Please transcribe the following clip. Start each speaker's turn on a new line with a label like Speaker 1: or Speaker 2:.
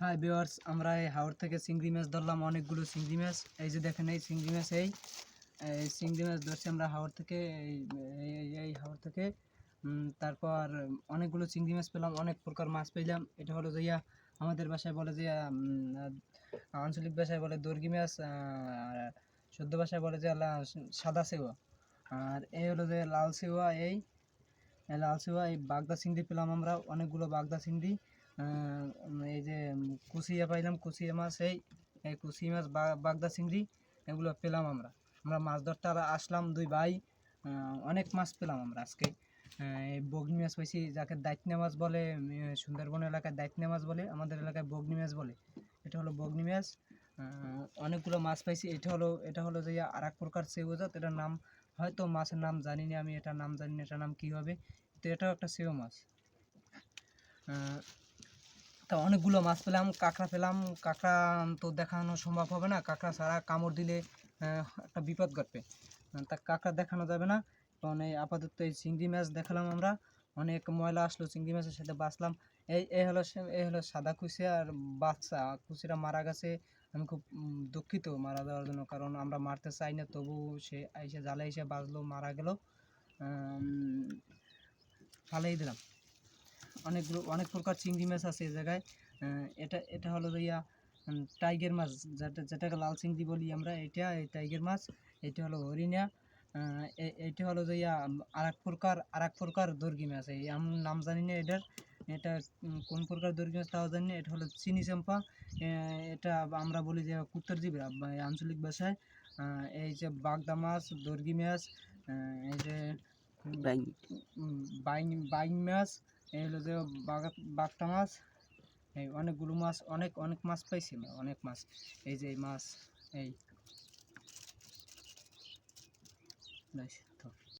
Speaker 1: Hi viewers আমরা এই হাওড় থেকে চিংড়ি মাছ ধরলাম, অনেকগুলো চিংড়ি মাছ। এই যে দেখেন, এই চিংড়ি মাছ, এই চিংড়ি মাছ ধরছি আমরা হাওড় থেকে, এই, এই- হাওড় থেকে। তারপর অনেকগুলো চিংড়ি মাছ পেলাম, অনেক প্রকার মাছ পেলাম। এটা হলো যে আমাদের ভাষায় বলে যে আঞ্চলিক ভাষায় বলে দর্গি মাছ, আর শুদ্ধ ভাষায় বলে যে সাদা সেওয়া। আর এই হলো যে লাল সেওয়া, এই এই লাল সেওয়া এই বাগদা চিংড়ি পেলাম আমরা, অনেকগুলো বাগদা চিংড়ি এই যে কুচিয়া পাইলাম কুচিয়া মাছ, এই এই কুচি মাছ বাগদা চিংড়ি এগুলো পেলাম আমরা। আমরা মাছ ধরতে আসলাম দুই ভাই অনেক মাছ পেলাম আমরা আজকে। বগনি মাছ পাইছি, যাকে দাইতনা মাছ বলে সুন্দরবন এলাকায় দাইতনা মাছ বলে, আমাদের এলাকায় বগনি মাছ বলে। এটা হলো বগনি মাছ। অনেকগুলো মাছ পাইছি, এটা হলো এটা হলো যে আর এক প্রকার সেও জাত, এটার নাম হয়তো মাছের নাম জানি না আমি, এটা নাম জানি না এটার নাম কী হবে? তো এটাও একটা সেও মাছ। তা অনেকগুলো মাছ পেলাম, কাঁকড়া পেলাম। কাঁকড়া তো দেখানো সম্ভব হবে না, কাঁকড়া ছাড়া কামড় দিলে একটা বিপদ ঘটবে। তা কাঁকড়া দেখানো যাবে না। কারণ এই আপাতত এই চিংড়ি মাছ দেখালাম আমরা। অনেক ময়লা আসলো, চিংড়ি মাছের সাথে বাঁচলাম। এই এই হলো এই হলো সাদা কুচিয়া আর বাচ্চা। কুচিরা মারা গেছে। আমি খুব দুঃখিত মারা যাওয়ার জন্য, কারণ আমরা মারতে চাই না, তবু সে এসে জালে এসে বাঁচলো, মারা গেল। ফালাই দিলাম। অনেকগুলো, অনেক প্রকার চিংড়ি মাছ আছে এই জায়গায়। এটা এটা হলো ইয়া টাইগার মাছ, যেটা, যেটাকে লাল চিংড়ি বলি আমরা, এটা এই টাইগার মাছ। এটা হলো হরিণা। এটা হলো যে ইয়া আর এক প্রকার আর এক প্রকার দর্গি মাছ এই আমি নাম জানি না এটার। এটা কোন প্রকার দর্গি মাছ তাও জানি না। এটা হলো চিনি চাম্পা। এটা আমরা বলি যে কুত্তর জিবি আঞ্চলিক ভাষায়। এই যে বাগদা মাছ দর্গি মাছ এই যে বাইন বাইন মাছ এই হলো যে বাগা বাগটা মাছ। এই অনেকগুলো মাছ অনেক অনেক মাছ পাইছি অনেক মাছ। এই যে এই মাছ এই ব্যাস, তো